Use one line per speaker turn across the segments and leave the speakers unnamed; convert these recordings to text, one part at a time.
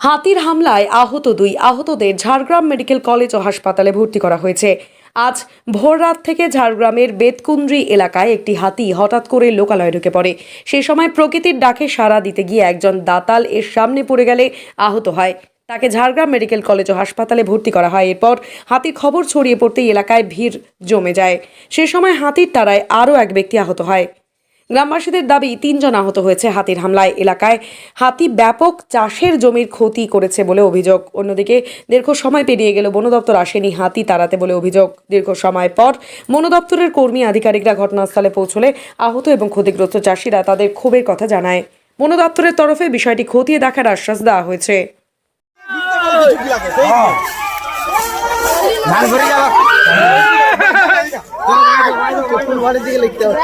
হাতির হামলায় আহত দুই আহতদের ঝাড়গ্রাম মেডিকেল কলেজ ও হাসপাতালে ভর্তি করা হয়েছে। আজ ভোররাত থেকে ঝাড়গ্রামের বেতকুন্দ্রি এলাকায় একটি হাতি হঠাৎ করে লোকালয়ে ঢুকে পড়ে। সেই সময় প্রকৃতির ডাকে সাড়া দিতে গিয়ে একজন দাতাল এর সামনে পড়ে গেলে আহত হয়। তাকে ঝাড়গ্রাম মেডিকেল কলেজ ও হাসপাতালে ভর্তি করা হয়। এরপর হাতির খবর ছড়িয়ে পড়তেই এলাকায় ভিড় জমে যায়। সে সময় হাতির তারায় আরও এক ব্যক্তি আহত হয়। গ্রামবাসীদের দাবি তিনজন আহত হয়েছে হাতির হামলায় এলাকায় হাতি ব্যাপক চাষের জমির ক্ষতি করেছে বলে অভিযোগ অন্যদিকে দীর্ঘ সময় পেরিয়ে গেল বন দপ্তর আসেনি হাতি তাড়াতে বলে অভিযোগ দীর্ঘ সময় পর বন দপ্তরের কর্মী আধিকারিকরা ঘটনাস্থলে পৌঁছলে আহত এবং ক্ষতিগ্রস্ত চাষিরা তাদের ক্ষোভের কথা জানায় বন দপ্তরের তরফে বিষয়টি খতিয়ে দেখার আশ্বাস দেওয়া হয়েছে
ধান ভরে যাওয়া ফুল বাড়ির দিকে লিখতে হবে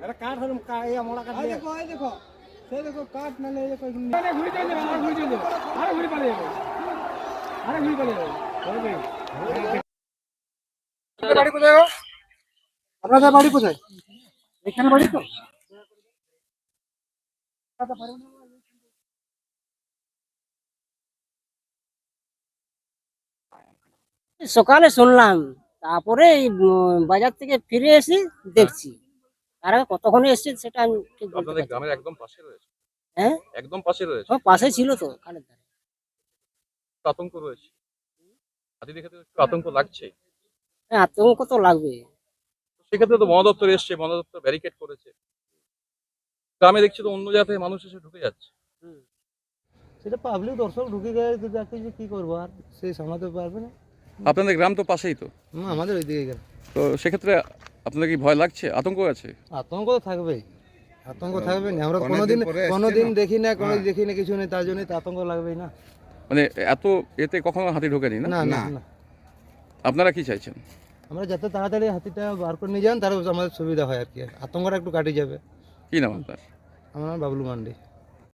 দেখো এই দেখো। সেই দেখো কাঠ নালে এই দেখো ঘুরে চলে যাবে আরে ঘুরে চলে যাবে। আরে ঘুরে পালিয়ে যাবে। আরে ঘুরে পালিয়ে যাবে। বাড়ি কোথায় আপনাদের বাড়ি কোথায়? এখানে বাড়ি তো।
সকালে শুনলাম তারপরে এই, বাজার থেকে ফিরে এসে দেখছি। তার আগে কতক্ষণে এসছে সেটা আমি ঠিক বলতে
আপনাদের
পারছি না।
গ্রামের একদম পাশে রয়েছে।
হ্যাঁ?
একদম পাশে রয়েছে।
ও পাশে ছিল তো খালের ধারে।
একটু আতঙ্ক রয়েছে। হাতি দেখে তো একটু আতঙ্ক লাগছে।
হ্যাঁ আতঙ্ক তো লাগবে।
সেক্ষেত্রে তো বন দপ্তর এসছে বন দপ্তর ব্যারিকেড করেছে। গ্রামে দেখছি তো অন্য জায়গায় মানুষ এসে ঢুকে যাচ্ছে।
সেটা পাবলিক দর্শক ঢুকে গেলে তো যাকে যে কি করব আর? সেই সামলাতে পারবে না।
আপনাদের গ্রাম তো পাশেই তো?
হুম, আমাদের ওইদিকে গেল।
তো সেক্ষেত্রে আপনাদের কি ভয় লাগছে? আতঙ্ক আছে?
আতঙ্ক তো থাকবেই। আতঙ্ক থাকবে না। আমরা কোনোদিন কোনোদিন দেখি না কোনো দেখি না কিছু নেই তার জন্যই তো আতঙ্ক লাগবেই না।
মানে এত এতে কখনো হাতি ঢোকেনি না?
না না না।
আপনারা কি চাইছেন?
আমরা যত তাড়াতাড়ি হাতিটা বার করে নিয়ে যান তার আমাদের সুবিধা হয় আর কি। আতঙ্কটা একটু কাটে যাবে।
কি নাম আপনার?
আমার নাম বাবলু মান্ডি।